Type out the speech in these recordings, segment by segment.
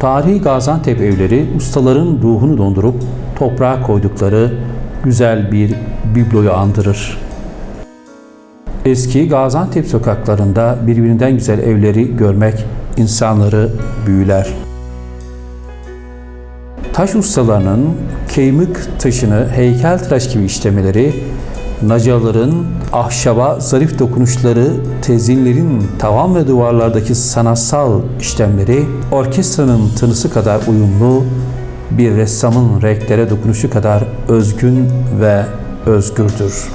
Tarihi Gaziantep evleri ustaların ruhunu dondurup toprağa koydukları güzel bir bibloyu andırır. Eski Gaziantep sokaklarında birbirinden güzel evleri görmek insanları büyüler. Taş ustalarının keymik taşını heykeltıraş gibi işlemeleri, nacaların ahşaba zarif dokunuşları, tezinlerin tavan ve duvarlardaki sanatsal işlemleri, orkestranın tınısı kadar uyumlu, bir ressamın renklere dokunuşu kadar özgün ve özgürdür.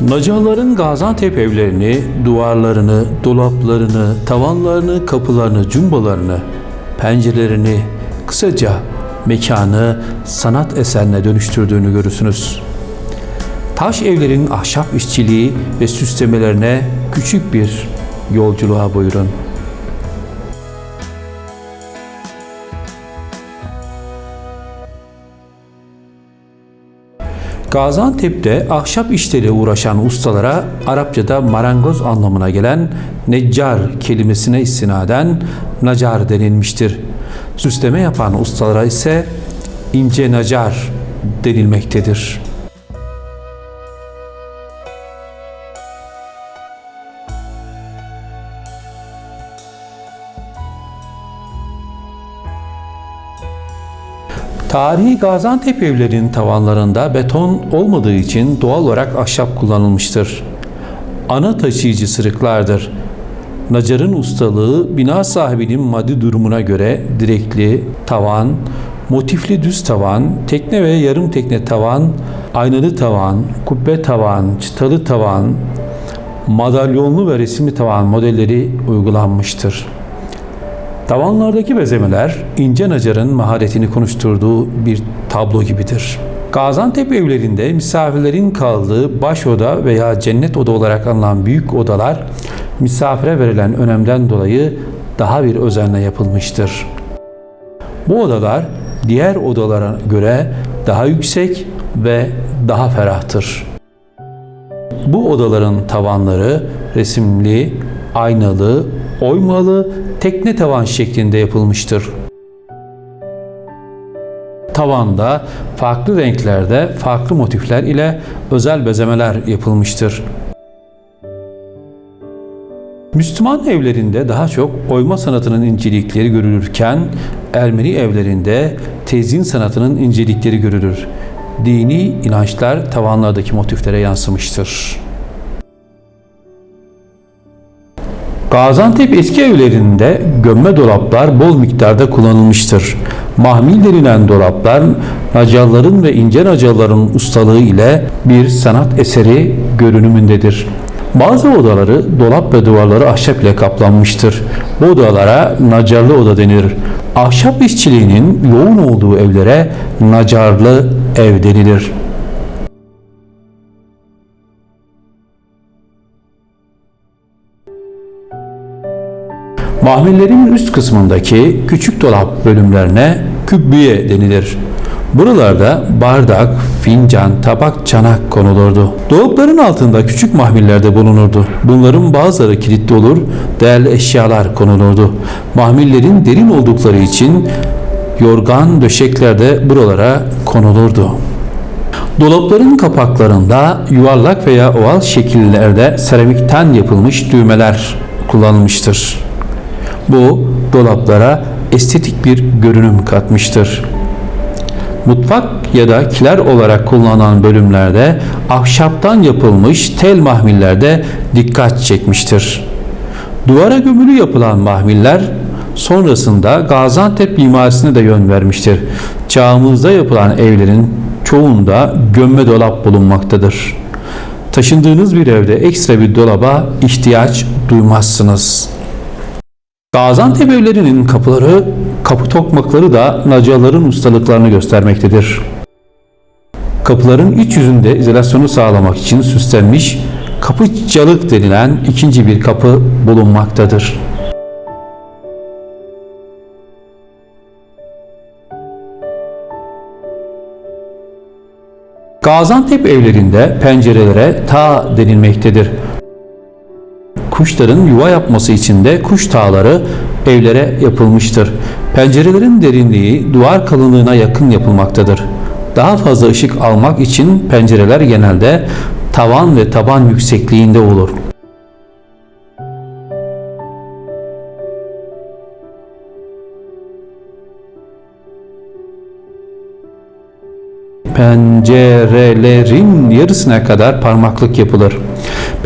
Nacaların Gaziantep evlerini, duvarlarını, dolaplarını, tavanlarını, kapılarını, cumbalarını, pencerelerini, kısaca mekanı sanat eserine dönüştürdüğünü görürsünüz. Taş evlerin ahşap işçiliği ve süslemelerine küçük bir yolculuğa buyurun. Gaziantep'te ahşap işleriyle uğraşan ustalara Arapçada marangoz anlamına gelen neccar kelimesine istinaden nacar denilmiştir. Süsleme yapan ustalara ise ince nacar denilmektedir. Tarihi Gaziantep evlerinin tavanlarında beton olmadığı için doğal olarak ahşap kullanılmıştır. Ana taşıyıcı sırıklardır. Nacar'ın ustalığı bina sahibinin maddi durumuna göre direkli tavan, motifli düz tavan, tekne ve yarım tekne tavan, aynalı tavan, kubbe tavan, çıtalı tavan, madalyonlu ve resimli tavan modelleri uygulanmıştır. Tavanlardaki bezemeler ince nacarın maharetini konuşturduğu bir tablo gibidir. Gaziantep evlerinde misafirlerin kaldığı baş oda veya cennet oda olarak anılan büyük odalar misafire verilen önemden dolayı daha bir özenle yapılmıştır. Bu odalar diğer odalara göre daha yüksek ve daha ferahtır. Bu odaların tavanları resimli, aynalı, oymalı, tekne tavan şeklinde yapılmıştır. Tavanda farklı renklerde farklı motifler ile özel bezemeler yapılmıştır. Müslüman evlerinde daha çok oyma sanatının incelikleri görülürken Ermeni evlerinde tezyin sanatının incelikleri görülür. Dini inançlar tavanlardaki motiflere yansımıştır. Gaziantep eski evlerinde gömme dolaplar bol miktarda kullanılmıştır. Mahmil denilen dolaplar nacalların ve ince nacalların ustalığı ile bir sanat eseri görünümündedir. Bazı odaları dolap ve duvarları ahşap ile kaplanmıştır. Bu odalara nacarlı oda denir. Ahşap işçiliğinin yoğun olduğu evlere nacarlı ev denilir. Mahmillerin üst kısmındaki küçük dolap bölümlerine kübbiye denilir. Buralarda bardak, fincan, tabak, çanak konulurdu. Dolapların altında küçük mahmillerde bulunurdu. Bunların bazıları kilitli olur, değerli eşyalar konulurdu. Mahmillerin derin oldukları için yorgan döşekler de buralara konulurdu. Dolapların kapaklarında yuvarlak veya oval şekillerde seramikten yapılmış düğmeler kullanılmıştır. Bu dolaplara estetik bir görünüm katmıştır. Mutfak ya da kiler olarak kullanılan bölümlerde ahşaptan yapılmış tel mahmillerde dikkat çekmiştir. Duvara gömülü yapılan mahmiller sonrasında Gaziantep mimarisine de yön vermiştir. Çağımızda yapılan evlerin çoğunda gömme dolap bulunmaktadır. Taşındığınız bir evde ekstra bir dolaba ihtiyaç duymazsınız. Gaziantep evlerinin kapıları, kapı tokmakları da nacaların ustalıklarını göstermektedir. Kapıların iç yüzünde izolasyonu sağlamak için süslenmiş kapı çalık denilen ikinci bir kapı bulunmaktadır. Gaziantep evlerinde pencerelere ta denilmektedir. Kuşların yuva yapması için de kuş tağları evlere yapılmıştır. Pencerelerin derinliği duvar kalınlığına yakın yapılmaktadır. Daha fazla ışık almak için pencereler genelde tavan ve taban yüksekliğinde olur. Pencerelerin yarısına kadar parmaklık yapılır.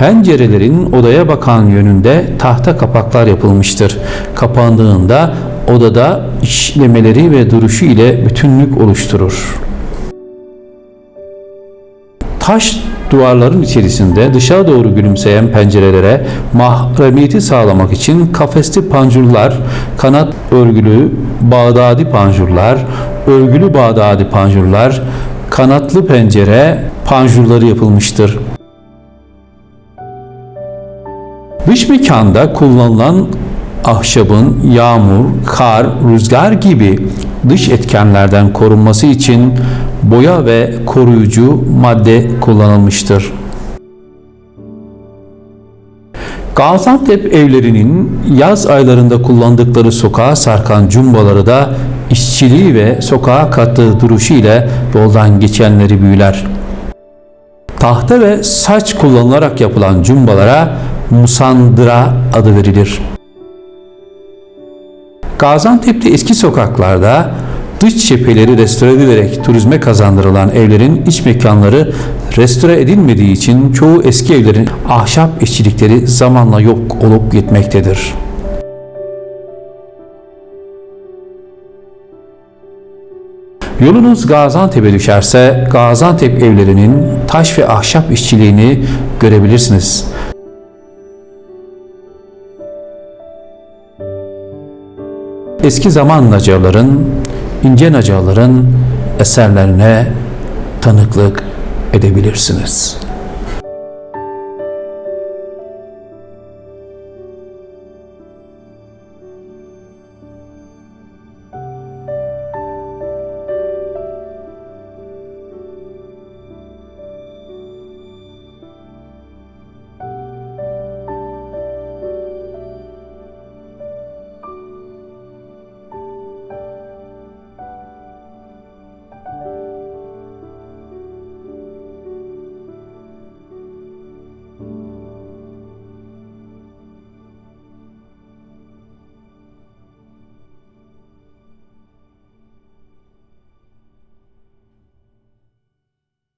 Pencerelerin odaya bakan yönünde tahta kapaklar yapılmıştır. Kapandığında odada işlemeleri ve duruşu ile bütünlük oluşturur. Taş duvarların içerisinde dışa doğru gülümseyen pencerelere mahremiyeti sağlamak için kafesli pancurlar, kanat örgülü Bağdadi pancurlar, örgülü Bağdadi pancurlar, kanatlı pencere panjurları yapılmıştır. Dış mekanda kullanılan ahşabın yağmur, kar, rüzgar gibi dış etkenlerden korunması için boya ve koruyucu madde kullanılmıştır. Gaziantep evlerinin yaz aylarında kullandıkları sokağa sarkan cumbaları da işçiliği ve sokağa kattığı duruşu ile yoldan geçenleri büyüler. Tahta ve saç kullanılarak yapılan cumbalara musandıra adı verilir. Gaziantep'te eski sokaklarda dış cepheleri restore edilerek turizme kazandırılan evlerin iç mekanları restore edilmediği için çoğu eski evlerin ahşap işçilikleri zamanla yok olup gitmektedir. Yolunuz Gaziantep'e düşerse Gaziantep evlerinin taş ve ahşap işçiliğini görebilirsiniz. Eski zaman nacaların, ince nacaların eserlerine tanıklık edebilirsiniz.